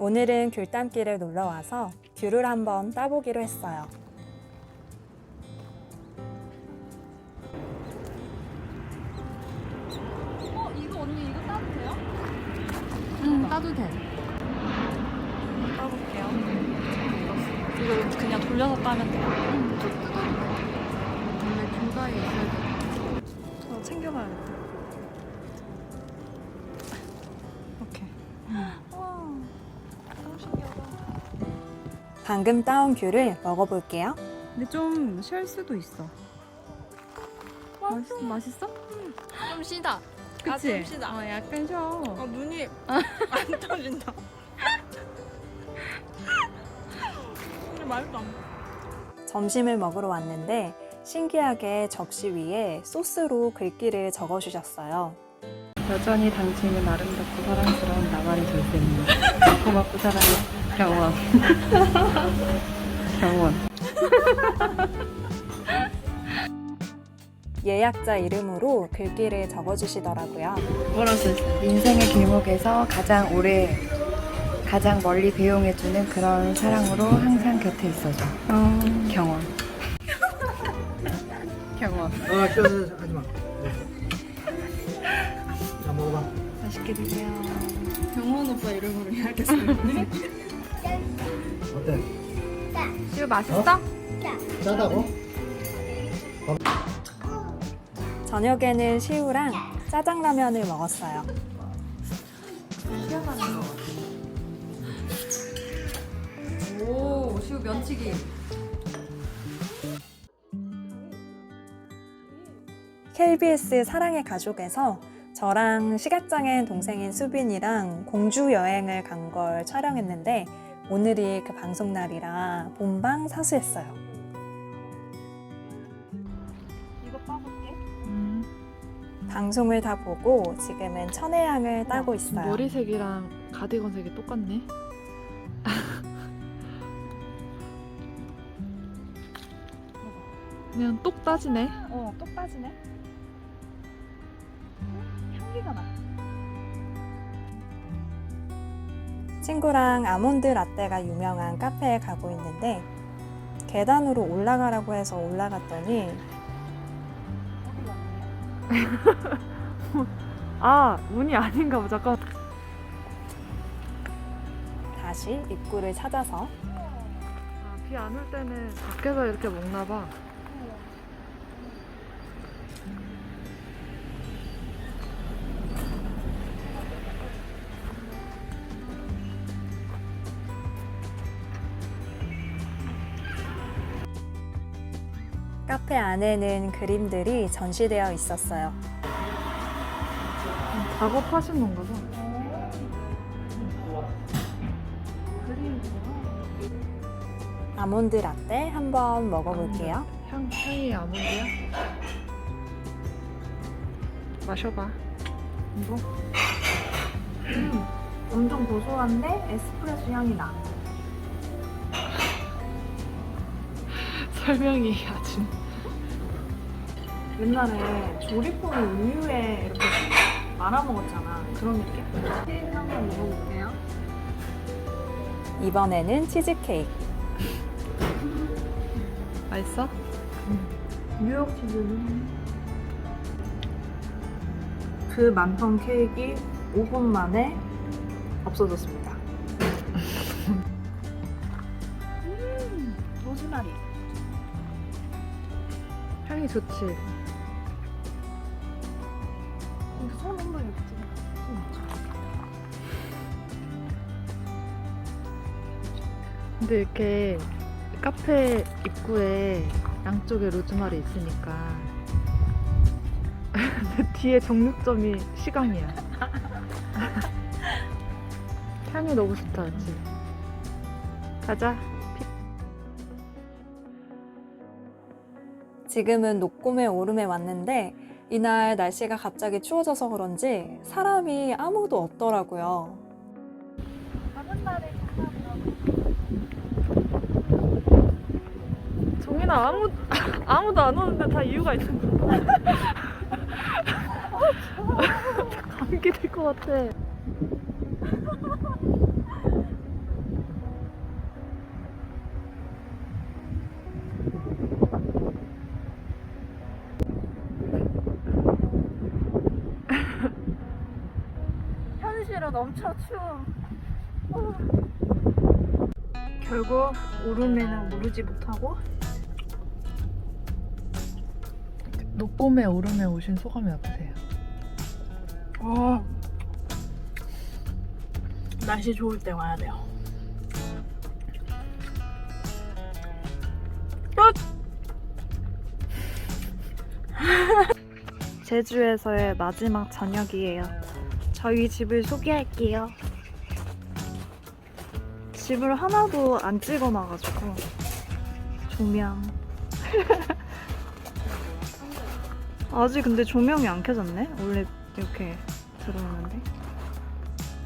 오늘은 귤담길에 놀러 와서 귤을 한번 따보기로 했어요. 어 이거 언니 이거 따도 돼요? 응, 따도 돼. 따볼게요. 이거 그냥 돌려서 따면 돼요. 원래 중가에 있어야 돼. 저 챙겨가야겠다. 방금 따온 귤을 먹어볼게요. 근데 좀 쉴 수도 있어. 맛있, 맛있어? 좀 쉬다. 그치? 좀 쉬다. 어, 약간 쉬어. 아 눈이 안 떠진다. 근데 맛있다. 점심을 먹으러 왔는데 신기하게 접시 위에 소스로 글귀를 적어주셨어요. 여전히 당신은 아름답고 사랑스러운 나만의 절대입니다. 고맙고 사랑해. 경원. 경원. 예약자 이름으로 글귀를 적어주시더라고요. 뭐라고 써있어? 인생의 길목에서 가장 오래, 가장 멀리 배웅해주는 그런 사랑으로 항상 곁에 있어줘. 경원. 경원. 아, 껴서 하지 마. 자, 먹어봐. 맛있게 드세요. 경원 오빠 이름으로 예약했어요. 어때? 시우 맛있어? 짜다고? 저녁에는 시우랑 짜장라면을 먹었어요. 오, 시우 면치기. KBS 사랑의 가족에서 저랑 시각장애인 동생인 수빈이랑 공주 여행을 간 걸 촬영했는데 오늘이 그 방송 날이라 본방 사수했어요. 이거 빠볼게. 음, 방송을 다 보고 지금은 천혜향을 따고 있어요. 머리색이랑 가디건 색이 똑같네. 그냥 똑 따지네. 어, 똑 빠지네. 향기가 나. 친구랑 아몬드 라떼가 유명한 카페에 가고 있는데 계단으로 올라가라고 해서 올라갔더니 아 문이 아닌가 보자. 잠깐. 다시 입구를 찾아서 아, 비 안 올 때는 밖에서 이렇게 먹나 봐. 카페 안에는 그림들이 전시되어 있었어요. 작업하신 건가 봐. 아몬드 라떼 한번 먹어볼게요. 향 향이 아몬드야? 마셔봐. 이거 엄청 고소한데 에스프레소 향이 나. 설명이 아주. 옛날에 조리포를 우유에 이렇게 말아 먹었잖아. 그런 느낌? 케이크 한번 먹어볼게요. 이번에는 치즈케이크. 맛있어? 뉴욕 치즈는 그 많던 케이크 5분 만에 없어졌습니다. 음, 로즈마리. 향이 좋지. 근데 이렇게 카페 입구에 양쪽에 로즈마리 있으니까 뒤에 정육점이 시강이야. 향이 너무 좋다, 그치? 가자. 지금은 녹곰의 오름에 왔는데 이날 날씨가 갑자기 추워져서 그런지 사람이 아무도 없더라고요. 정인아 아무 아무도 안 오는데 다 이유가 있어. 감기 될 것 같아. 현실은 엄청 추워. 결국 오름에는 오르지 못하고 녹봄에 오름에 오신 소감이 어떠세요? 어 날씨 좋을 때 와야 돼요. 제주에서의 마지막 저녁이에요. 저희 집을 소개할게요. 집을 하나도 안 찍어놔가지고 조명. 아직 근데 조명이 안 켜졌네. 원래 이렇게 들어오는데.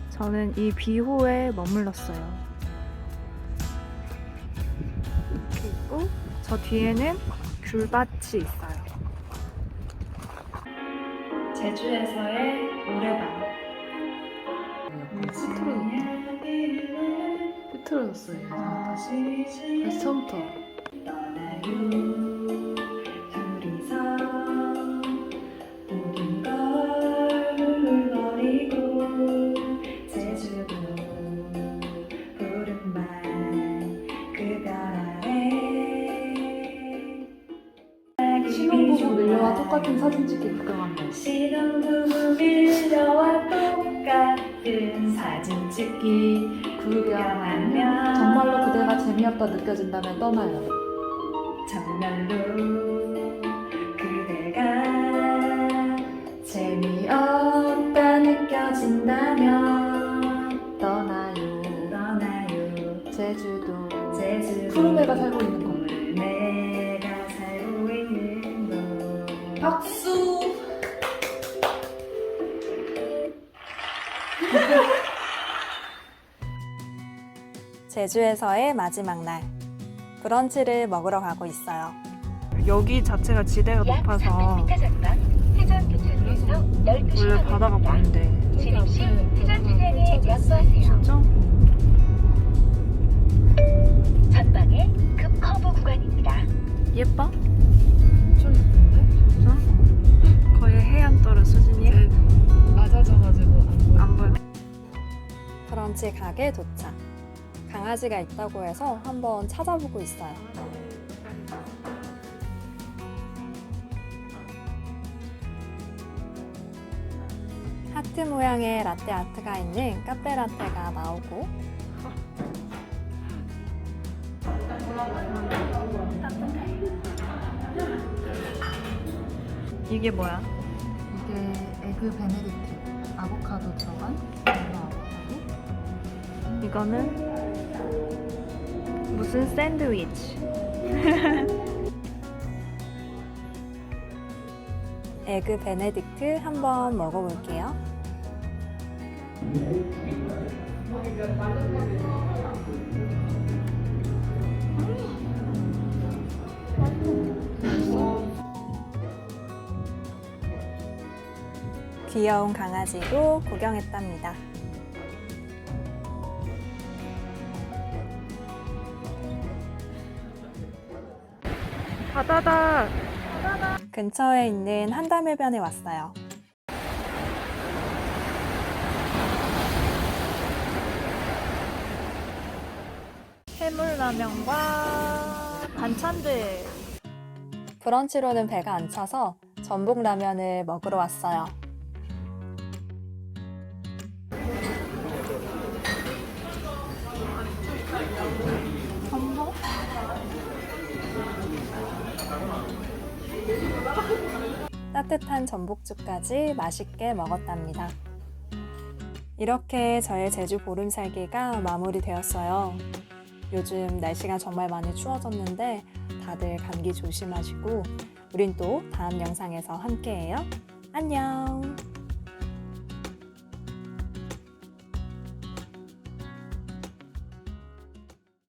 저는 이 비호에 머물렀어요. 그리고 저 뒤에는 귤밭이 있어요. 제주에서의 노래방. 삐 뚤어졌어요. 다시 다시 처음부터. 밀려와 똑같은 사진 찍기 구경한다. 신혼부부 밀려와 똑같 은 사진 찍기 구경하면 정말로 그대가 재미없다 느껴진다면 떠나요. 정말로 그대가 재미없다 느껴진다면 떠나요. 떠나요 제주도. 제주 푸르메가 살고 있는 제주에서의 마지막 날 브런치를 먹으러 가고 있어요 여기 자체가 지대가 높아서 원래 바다가 보이는데 진입 시 회전 차량에 양보하세요. 진짜? 전방에 급 커브 구간입니다. 예뻐? 엄청 예쁜데? 진짜? 거의 해안 떨어 수준이야? 낮아져가지고 안 보여. 안 보여. 브런치 가게 도착 강아지가 있다고 해서 한번 찾아보고 있어요 하트 모양의 라떼 아트가 있는 카페 라떼가 나오고 이게 뭐야? 이게 에그 베네딕트 아보카도 들어간 아보카도. 이거는 무슨 샌드위치? 에그 베네딕트 한번 먹어볼게요. 귀여운 강아지도 구경했답니다. 바다다. 근처에 있는 한담해변에 왔어요. 해물라면과 반찬들. 브런치로는 배가 안 차서 전복 라면을 먹으러 왔어요. 따뜻한 전복죽까지 맛있게 먹었답니다. 이렇게 저의 제주 보름 살기가 마무리되었어요. 요즘 날씨가 정말 많이 추워졌는데 다들 감기 조심하시고 우린 또 다음 영상에서 함께해요. 안녕!